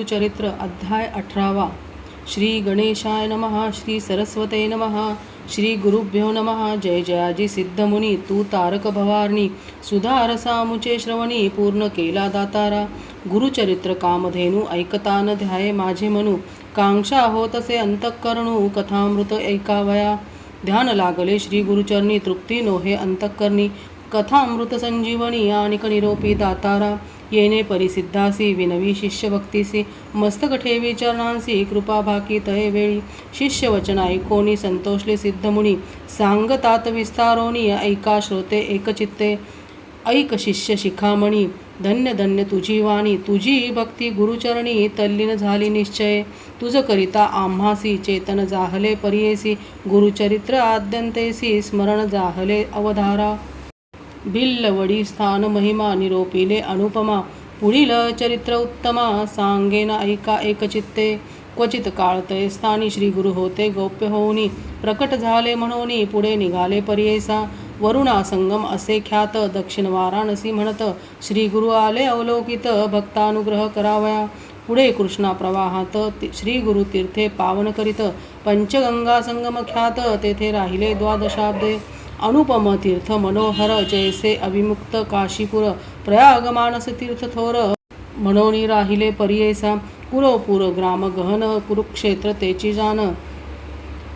चरित्र अध्याय अठरावा. श्री गणेशाय नमः श्री सरस्वते नमः श्री गुरुभ्यो नमः जय जयाजी सिद्धमुनी तू तारक भवारणी सुधारसामुचे श्रवणी पूर्ण केला दातारा. गुरुचरित्र कामधेनू ऐकतान ध्याये माझे मनू कांक्षा होतसे अंतःकरणू कथामृत ऐकावया. ध्यान लागले श्री गुरुचरणी तृप्ती नोहे अंतःकरणी कथामृत संजीवनी आणिक निरोपी दातारा. येणे परिसिद्धासी विनवी शिष्यभक्तीसी मस्तक ठेवी चरणांसी कृपा भाकी तये वेळी शिष्य वचन ऐकोनी संतोषले सिद्धमुनी सांगतात विस्तारोनी ऐका श्रोते एकचित्ते. ऐक शिष्य शिखामणी धन्य धन्य तुझी वाणी तुझी भक्ती गुरुचरणी तल्लीन झाली निश्चय. तुझ करिता आम्हासी चेतन जाहले परियेसी गुरुचरित्र आद्यंतेसी स्मरण जाहले अवधारा. भिल्लवडी स्थान महिमा निरोपिले अनुपमा पुढील चरित्र उत्तमा सांगेन ऐका एकचित्ते क्वचित काळतय स्थानी श्री गुरु होते गौप्य होऊनी प्रकट झाले म्हणून पुढे निघाले परियेसा वरुणा संगम असे ख्यात दक्षिण वाराणसी म्हणत श्री गुरु आले अवलोकित भक्तानुग्रह करावया पुढे कृष्णा प्रवाहात श्री गुरु तीर्थे पावन करीत पंचगंगा संगम ख्यात तेथे राहिले द्वादशाब्दे अनुपम तीर्थ मनोहर जैसे अविमुक्त काशीपुर प्रयाग मानस तीर्थ थोर म्हणोनी राहिले परियेसा कुरोपुर ग्राम गहन कुरुक्षेत्र तेची जान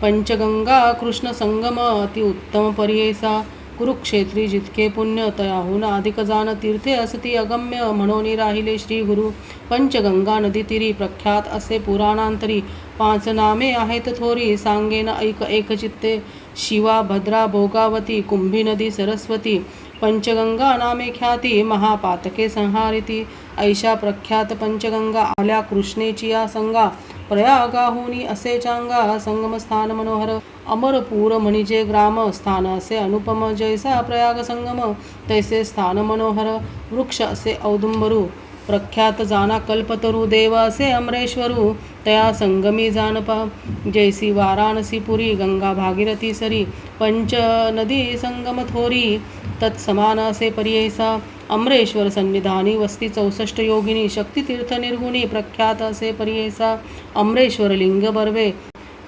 पंचगंगा कृष्ण संगम अति उत्तम परियेसा कुरुक्षेत्री जितके पुण्य तयाहून अधिक जान तीर्थे असती अगम्य म्हणोनी राहिले श्री गुरु पंचगंगा नदी तिरी प्रख्यात असे पुराणांतरी पाच नामे आहेत थोरी सांगेन ऐक एकचित्ते शिवा भद्रा भोगावती कुंभी नदी सरस्वती पंचगंगा नामे ख्याती महापातके संहारिती ऐशा प्रख्यात पंचगंगा आल्या कृष्णेची या संगा प्रयागाहुनी असे चांगा संगमस्थान मनोहर अमरपूर म्हणजे ग्राम स्थान असे अनुपम जैसा प्रयाग संगम तैसे स्थान मनोहर वृक्ष असे औदुंबरू प्रख्यात जाना कल्पतरू देव असे अमरेश्वरू तया संगमी जानपा। जैसी वाराणसी पुरी गंगा भागीरथी सरी पंच नदी संगम थोरी तत्समान असे पर्ययसा अमरेश्वर सन्निधानी वस्ती चौसष्ट योगिनी शक्तितीर्थ निर्गुणी प्रख्यात असे पर्ययसा अमरेश्वर लिंग बर्वे।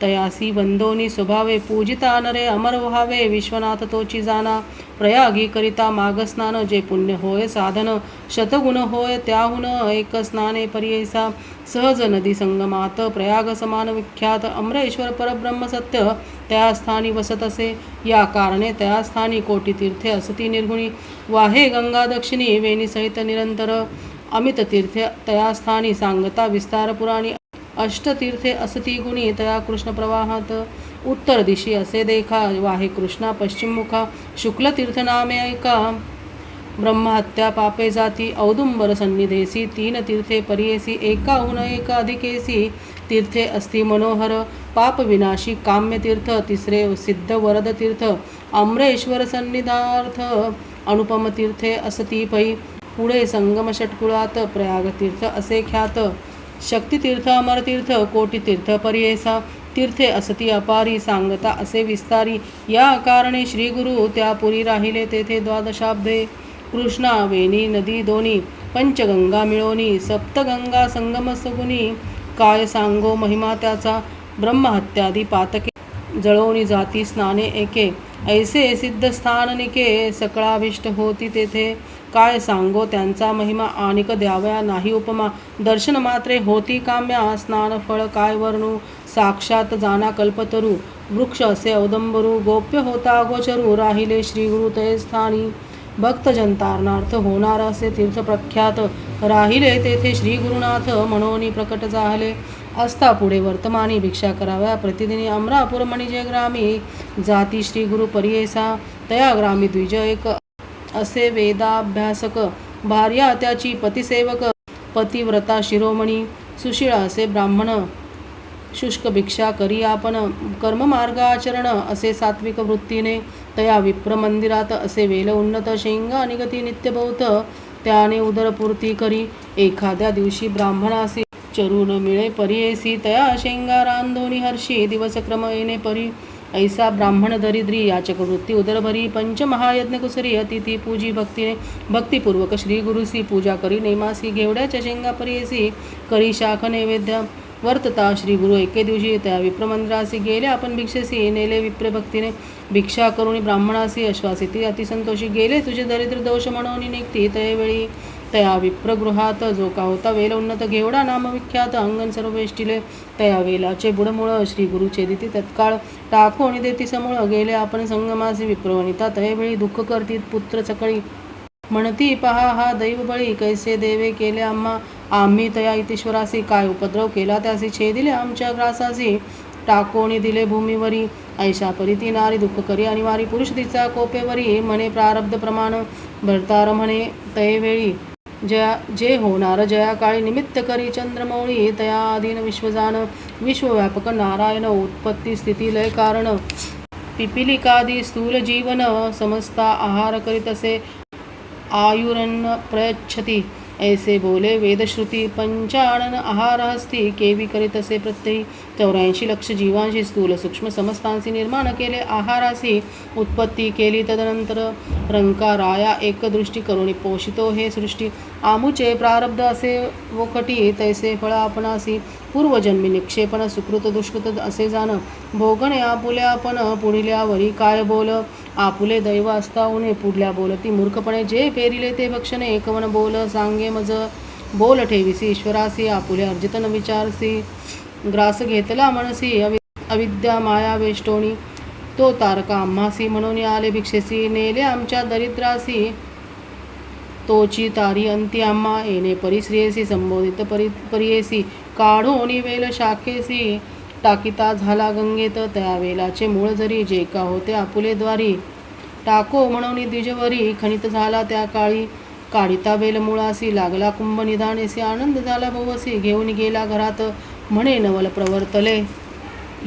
तयासी वंदोनी स्वभावे पूजिता नरे अमर व्हावे विश्वनाथ तोची जाना। प्रयागी करिता मागस्नान जे पुण्य होय साधन शतगुण होय त्याहून एक स्नाने पर्ययसा सहज नदी संगमात प्रयाग समान विख्यात अमरेश्वर परब्रह्म सत्य त्या स्थानी वसत असे। या कारणे त्या स्थानी कोटी तीर्थे असती निर्गुणी। वाहे गंगा दक्षिणी वेणीसहित निरंतर। अमित तीर्थे तया स्थानी सांगता विस्तार पुराणी। अष्टतीर्थे असती गुणी तया कृष्ण प्रवाहात उत्तर दिशी असे देखा. वाहे कृष्णा पश्चिममुखा शुक्लतीर्थ नामे ऐका. ब्रह्महत्या पापे जाती औदुंबर सन्निधेसी तीन तीर्थे परियेसी एकाहून एक अधिकेसी. तीर्थे अस्ति मनोहर पापविनाशी काम्यतीर्थ तिसरे सिद्ध वरद तीर्थ अमरेश्वर सन्निधार्थ. अनुपमतीर्थे असती पै पुढे संगम षटकुळात प्रयागतीर्थ असे ख्यात. शक्तितीर्थ अमरतीर्थ कोटितीर्थ पर्येसा तीर्थे असती अपारी सांगता असे विस्तारी. या कारणे श्रीगुरु त्यापुरी त्या पुरी राहिले तेथे द्वादशाब्दे. कृष्णा वेणी नदी दोनी पंचगंगा मिळोनी सप्तगंगा संगम सगुनी काय सांगो महिमा त्याचा ब्रह्महत्यादी पातके. जळवणी जाती स्नाने एके. ऐसे सिद्ध स्थान निके सकळाभिष्ट होती तेथे. काय सांगो त्यांचा महिमा आणिक द्यावया नाही उपमा. दर्शन मात्रे होती काम्या स्नान फळ काय वर्णू. साक्षात जाना कल्पतरू. वृक्ष असे औदंबरू. गोप्य होता गोचरू. राहिले श्री गुरु ते स्थानी. भक्तजनतारणार्थ होणार असे तीर्थ प्रख्यात राहिले तेथे श्री गुरुनाथ प्रकट झाले. असता पुढे वर्तमानी भिक्षा कराव्या. प्रतिदिनी अमरापूर म्हणजे ग्रामी जाती श्री गुरु परियेसा तया ग्रामी द्विज एक असे वेदाभ्यासक भार्या त्याची पतिसेवक पतिव्रता शिरोमणी सुशीळ असे ब्राह्मण शुष्क भिक्षा करी आपण कर्ममार्गाचरण असे सात्विक वृत्तीने तया विप्र मंदिरात असे वेल उन्नत शेंगा निगती नित्यभौत त्याने उदरपूर्ती करी एखाद्या दिवशी ब्राह्मणासी चरून मिळे परियेसी तया शेंगारांदोनी हर्षी. दिवसक्रम येणे परी. ऐसा ब्राह्मण दरिद्री याचक वृत्ती उदरभरी. पंचमहायज्ञ कुसरी अतिथी पूजी भक्तीने. भक्तिपूर्वक श्री गुरुसी पूजा करी. नेमासी घेवड्याच्या शेंगा परियसी. करी शाख नैवेद्य वर्तता. श्री गुरु एके दिवशी त्या विप्रमंदिरासी गेले आपण भिक्षेसी नेले विप्र भक्तीने भिक्षा करुणी ब्राह्मणासी अश्वासिती अतिसंतोषी गेले. तुझे दरिद्र दोष म्हणून निघती. तयवेळी तया विप्रगृहात जो का होता. वेल उन्नत घेवडा नामविख्यात अंगण सर्व वेष्टिले तया वेलाचे बुडमुळ श्री गुरु छेदिती तत्काळ टाको आणि देती समूळ. गेले आपण संगमासी विप्रवणिता तयवेळी दुःख करतीत पुत्र सकळी. म्हणती पहा हा दैवबळी कैसे देवे केले आम्हा? आम्ही तया इतिश्वरासी काय उपद्रव केला त्यासी? छेदिले आमच्या ग्रासासी टाकोणी दिले भूमीवरी. ऐशा परिती नारी दुःख करी अनिवारी पुरुष तिचा कोपेवरी. म्हणे प्रारब्ध प्रमाण भरतार म्हणे तयवेळी जया जे होणार जयाकाळी निमित्त करी चंद्रमौळी तयाधीन विश्वजान विश्वव्यापक नारायण उत्पत्ती स्थिती लय कारण. पिपिलिकादी स्थूल जीवन समस्ता आहार करीत असे आयुरन्न प्रयच्छती. ऐसे बोले वेदश्रुती पंचाणन आहार हस्ती केवी करीत असे प्रत्ययी. चौऱ्याऐंशी लक्ष जीवांशी स्थूल सूक्ष्म समस्तांशी निर्माण केले आहारासी उत्पत्ती केली तदनंतर. रंकाराया एकदृष्टी करुणी पोषितो हे सृष्टी. आमुचे प्रारब्ध असे वोखटी तैसे फळ आपणासी पूर्वजन्मी निक्षेपण सुकृत दुष्कृत असे जाणं. भोगणे आपुले आपण पुढिल्यावरी काय बोल? आपुले दैव असता उणे पुढल्या बोलती मूर्खपणे जे पेरिले ते भक्षणे एकवन बोल सांगे मज. बोल ठेवीसी ईश्वरासी आपुले अर्जितन विचारसी. ग्रास घेतला मनसी अवि अविद्या माया वेष्टोणी. तो तारका आम्हासी म्हणून आले भिक्षेसी. नेले आमच्या दरिद्रासी. तोची तारी अंती आम्हा. येणे परिश्रियेसी संबोधित परि परियेसी. काढोनी वेल शाखेसी. टाकिता झाला गंगेत त्या वेलाचे मूळ जरी जे का होते आपुले द्वारी. टाको म्हणून द्विजवरी खनित झाला त्या काळी. काढिता वेल मुळासी लागला कुंभ निधानेसी आनंद झाला भवसी. घेऊन गेला घरात म्हणे नवल प्रवर्तले.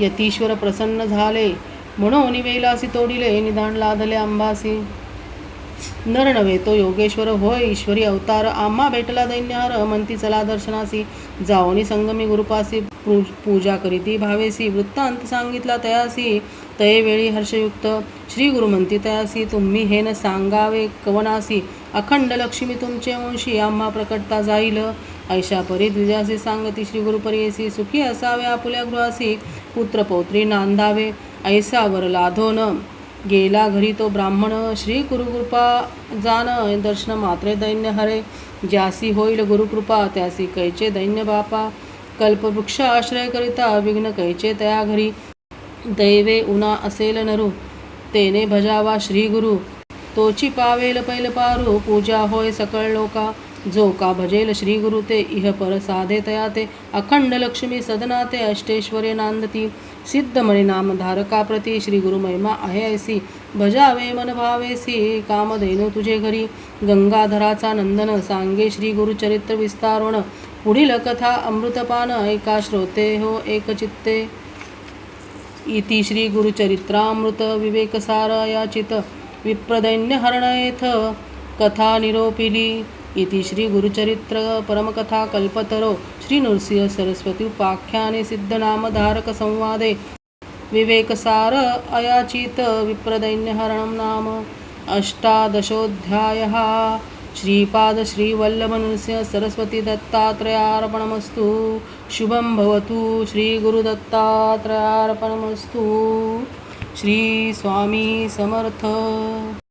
यतीश्वर प्रसन्न झाले म्हणून वेलासी तोडिले निधान लादले अंबासी नर नव्हे तो योगेश्वर. होय ईश्वरी अवतार. आम्हा भेटला दैन्यार. म्हणती चला दर्शनासी. जाओनी संगमी गुरुपासी पूजा करीती भावेसी. वृत्तांत सांगितला तयासी. तये वेळी हर्षयुक्त. श्री गुरु म्हणती तयासी तुम्ही हे न सांगावे कवनासी. अखंड लक्ष्मी तुमचे वंशी आम्हा प्रकटता जाईल. ऐशा परी द्विजासी सांगती श्री गुरुपरियसी सुखी असावे आपुल्या गृहासी. पुत्र पौत्री नांदावे ऐसा वर लाधोन. गेला घरी तो ब्राह्मण श्री गुरुकृपा जान दर्शन मात्रे दैन्य हरे. ज्यासी होईल गुरुकृपा त्यासी कैचे दैन्य बापा. कल्पवृक्ष आश्रय करिता विघ्न कैचे तया घरी. दैवे उना असेल नरू तेने भजावा श्री गुरु. तोची पावेल पैल पारू पूजा होय सकळ लोका. जो का भजेल श्री ते इह पर साधे तया ते। अखंड लक्ष्मी सदना ते अष्टेश्वरे नांदती। सिद्ध नाम धारका प्रती श्री गुरु महिमा आहे ऐसी भजावे मन भावेसी कामधेनु तुझे घरी। गंगाधराचा नंदन सांगे श्री चरित्र विस्तारोण। पुढील कथा अमृतपान एका श्रोते हो एक चित्ते। इति श्री गुरुचरित्रामृत विप्रदैन्यहरणयेथ कथा निरोपिली। इति श्री गुरुचरित्र परमकथा कल्पतरो श्री नृसिंह सरस्वती उपाख्याने सिद्धनामधारक संवादे। विवेकसार अयाचित विप्रदैन्यहरणं नाम। अष्टादशोऽध्यायः। श्रीपाद श्रीवल्लभनृसिंह सरस्वती दत्तात्रयार्पणमस्तु। शुभं भवतु श्रीगुरुदत्तात्रयार्पणमस्तु। श्रीस्वामी समर्थ।